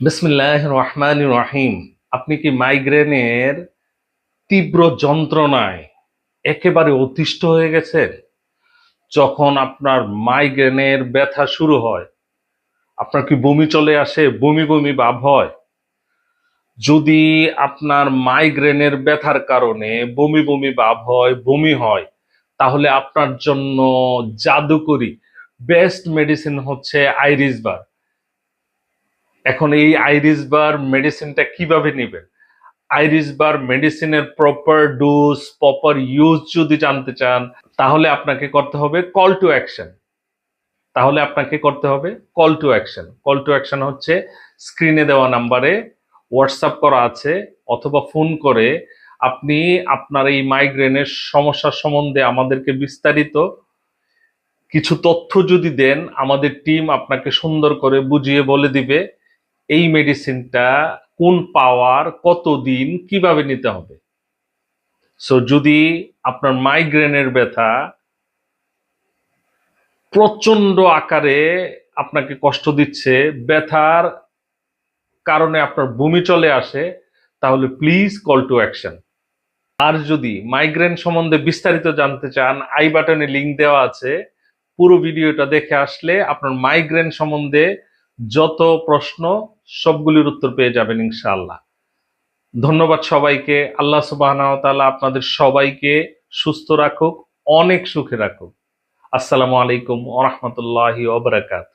বিসমিল্লাহ রহমান রহিম আপনি কি মাইগ্রেনের তীব্র যন্ত্রণায় একেবারে অতিষ্ঠ হয়ে গেছেন? যখন আপনার মাইগ্রেনের ব্যথা শুরু হয়, আপনার কি বমি চলে আসে? বমি বমি ভাব হয়? যদি আপনার মাইগ্রেনের ব্যথার কারণে বমি বমি ভাব হয়, বমি হয়, তাহলে আপনার জন্য জাদুকরি বেস্ট মেডিসিন হচ্ছে আইরিস বার। এখন এই আইরিস বার মেডিসিনটা কীভাবে নেবেন? আইরিস বার মেডিসিনের প্রপার ডোজ প্রপার ইউজ যদি জানতে চান, তাহলে আপনাকে করতে হবে কল টু অ্যাকশন তাহলে আপনাকে করতে হবে call to action call to action হচ্ছে স্ক্রিনে দেওয়া নাম্বারে হোয়াটসঅ্যাপ করা আছে, অথবা ফোন করে আপনি আপনার এই মাইগ্রেনের সমস্যা সম্বন্ধে আমাদেরকে বিস্তারিত কিছু তথ্য যদি দেন, আমাদের টিম আপনাকে সুন্দর করে বুঝিয়ে বলে দিবে। এই মেডিসিনটা কোন পাওয়ার কতদিন, কীভাবে নিতে হবে? সো যদি আপনার মাইগ্রেনের ব্যথা প্রচণ্ড আকারে আপনাকে কষ্ট দিচ্ছে, ব্যথার কারণে আপনার বমি চলে আসে, তাহলে প্লিজ কল টু অ্যাকশন আর যদি মাইগ্রেন সম্বন্ধে বিস্তারিত জানতে চান আই বাটনে লিংক দেওয়া আছে। পুরো ভিডিওটা দেখে আসলে আপনার মাইগ্রেন সম্বন্ধে যত প্রশ্ন, সবগুলির উত্তর পেয়ে যাবেন ইনশাআল্লাহ। ধন্যবাদ সবাইকে। আল্লাহ সুবাহ আপনাদের সবাইকে সুস্থ রাখুক, অনেক সুখে রাখুক। আসসালামু আলাইকুম ওরহমতুল্লাহি ওবরাকাত